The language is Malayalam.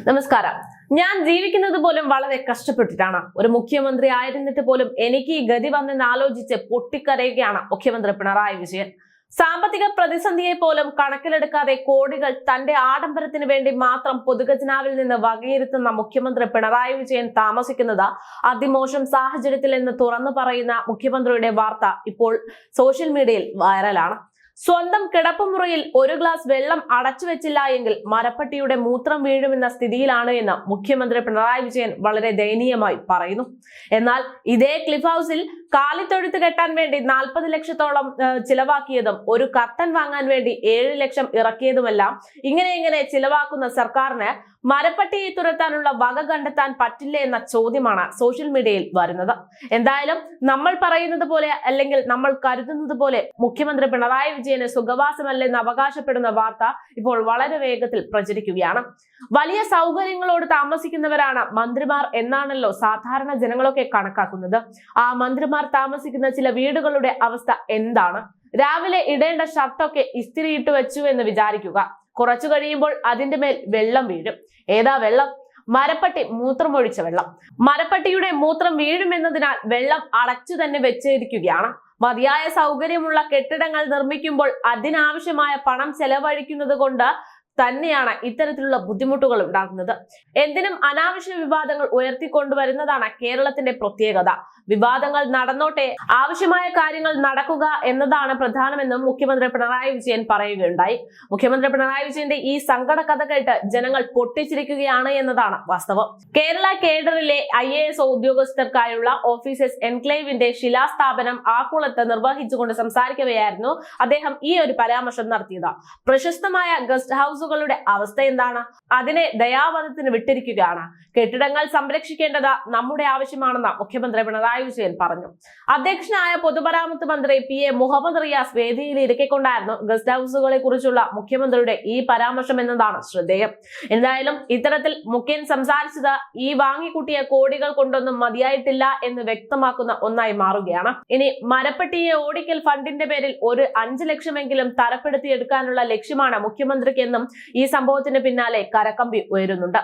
നമസ്കാരം. ഞാൻ ജീവിക്കുന്നത് പോലും വളരെ കഷ്ടപ്പെട്ടിട്ടാണ്. ഒരു മുഖ്യമന്ത്രി ആയിരുന്നിട്ട് പോലും എനിക്ക് ഈ ഗതി വന്നെന്ന് ആലോചിച്ച് പൊട്ടിക്കരയുകയാണ് മുഖ്യമന്ത്രി പിണറായി വിജയൻ. സാമ്പത്തിക പ്രതിസന്ധിയെ പോലും കണക്കിലെടുക്കാതെ കോടികൾ തന്റെ ആഡംബരത്തിന് വേണ്ടി മാത്രം പൊതുഖജനാവിൽ നിന്ന് വകയിരുത്തുന്ന മുഖ്യമന്ത്രി പിണറായി വിജയൻ താമസിക്കുന്നത് അതിമോശം സാഹചര്യത്തിൽ എന്ന് തുറന്നു പറയുന്ന മുഖ്യമന്ത്രിയുടെ വാർത്ത ഇപ്പോൾ സോഷ്യൽ മീഡിയയിൽ വൈറലാണ്. സ്വന്തം കിടപ്പുമുറിയിൽ ഒരു ഗ്ലാസ് വെള്ളം അടച്ചു വെച്ചില്ല എങ്കിൽ മരപ്പട്ടിയുടെ മൂത്രം വീഴുമെന്ന സ്ഥിതിയിലാണ് എന്ന് മുഖ്യമന്ത്രി പിണറായി വിജയൻ വളരെ ദയനീയമായി പറയുന്നു. എന്നാൽ ഇതേ ക്ലിഫ് ഹൗസിൽ കാലിത്തൊഴുത്ത് കെട്ടാൻ വേണ്ടി നാൽപ്പത് ലക്ഷത്തോളം ചിലവാക്കിയതും ഒരു കർട്ടൻ വാങ്ങാൻ വേണ്ടി ഏഴ് ലക്ഷം ഇറക്കിയതുമെല്ലാം ഇങ്ങനെ ഇങ്ങനെ ചിലവാക്കുന്ന സർക്കാരിന് മരപ്പട്ടിയെ തുരത്താനുള്ള വക കണ്ടെത്താൻ പറ്റില്ല എന്ന ചോദ്യമാണ് സോഷ്യൽ മീഡിയയിൽ വരുന്നത്. എന്തായാലും നമ്മൾ പറയുന്നത് പോലെ അല്ലെങ്കിൽ നമ്മൾ കരുതുന്നത് പോലെ മുഖ്യമന്ത്രി പിണറായി വിജയന് സുഖവാസമല്ലെന്ന് അവകാശപ്പെടുന്ന വാർത്ത ഇപ്പോൾ വളരെ വേഗത്തിൽ പ്രചരിക്കുകയാണ്. വലിയ സൗകര്യങ്ങളോട് താമസിക്കുന്നവരാണ് മന്ത്രിമാർ എന്നാണല്ലോ സാധാരണ ജനങ്ങളൊക്കെ കണക്കാക്കുന്നത്. ആ മന്ത്രിമാർ താമസിക്കുന്ന ചില വീടുകളുടെ അവസ്ഥ എന്താണ്? രാവിലെ ഇടേണ്ട ഷർട്ടൊക്കെ ഇസ്തിരിയിട്ട് വെച്ചു എന്ന് വിചാരിക്കുക. കുറച്ചു കഴിയുമ്പോൾ അതിന്റെ മേൽ വെള്ളം വീഴും. ഏതാ വെള്ളം? മരപ്പട്ടി മൂത്രമൊഴിച്ച വെള്ളം. മരപ്പട്ടിയുടെ മൂത്രം വീഴുമെന്നതിനാൽ വെള്ളം അടച്ചു തന്നെ വെച്ചിരിക്കുകയാണ്. മതിയായ സൗകര്യമുള്ള കെട്ടിടങ്ങൾ നിർമ്മിക്കുമ്പോൾ അതിനാവശ്യമായ പണം ചെലവഴിക്കുന്നത് കൊണ്ട് തന്നെയാണ് ഇത്തരത്തിലുള്ള ബുദ്ധിമുട്ടുകൾ ഉണ്ടാകുന്നത്. എന്തിനും അനാവശ്യ വിവാദങ്ങൾ ഉയർത്തിക്കൊണ്ടുവരുന്നതാണ് കേരളത്തിന്റെ പ്രത്യേകത. വിവാദങ്ങൾ നടന്നോട്ടെ ആവശ്യമായ കാര്യങ്ങൾ നടക്കുക എന്നതാണ് പ്രധാനമെന്നും മുഖ്യമന്ത്രി പിണറായി വിജയൻ പറയുകയുണ്ടായി. മുഖ്യമന്ത്രി പിണറായി വിജയന്റെ ഈ സങ്കട കഥ കേട്ട് ജനങ്ങൾ പൊട്ടിച്ചിരിക്കുകയാണ് എന്നതാണ് വാസ്തവം. കേരള കേഡറിലെ ഐ എ എസ് ഉദ്യോഗസ്ഥർക്കായുള്ള ഓഫീസേഴ്സ് എൻക്ലേവിന്റെ ശിലാസ്ഥാപനം ആക്കുളത്ത് നിർവഹിച്ചുകൊണ്ട് സംസാരിക്കവെയായിരുന്നു അദ്ദേഹം ഈ ഒരു പരാമർശം നടത്തിയത്. പ്രശസ്തമായ ഗസ്റ്റ് ഹൗസുകളുടെ അവസ്ഥ എന്താണ്? അതിനെ ദയാവധത്തിന് വിട്ടിരിക്കുകയാണ്. കെട്ടിടങ്ങൾ സംരക്ഷിക്കേണ്ടത് നമ്മുടെ ആവശ്യമാണെന്ന് മുഖ്യമന്ത്രി പിണറായി വിജയൻ പറഞ്ഞു. അധ്യക്ഷനായ പൊതുമരാമത്ത് മന്ത്രി പി എ മുഹമ്മദ് റിയാസ് വേദിയിൽ ഇരിക്കൊണ്ടായിരുന്നു ഗസ്റ്റ് ഹൗസുകളെ കുറിച്ചുള്ള മുഖ്യമന്ത്രിയുടെ ഈ പരാമർശം എന്നതാണ് ശ്രദ്ധേയം. എന്തായാലും ഇത്തരത്തിൽ മുഖ്യൻ സംസാരിച്ചത് ഈ വാങ്ങിക്കൂട്ടിയ കോടികൾ കൊണ്ടൊന്നും മതിയായിട്ടില്ല എന്ന് വ്യക്തമാക്കുന്ന ഒന്നായി മാറുകയാണ്. ഇനി മരപ്പെട്ടിയെ ഓടിക്കൽ ഫണ്ടിന്റെ പേരിൽ ഒരു അഞ്ച് ലക്ഷമെങ്കിലും തരപ്പെടുത്തിയെടുക്കാനുള്ള ലക്ഷ്യമാണ് മുഖ്യമന്ത്രിക്കെന്നും ഈ സംഭവത്തിന് പിന്നാലെ കരക്കമ്പി ഉയരുന്നുണ്ട്.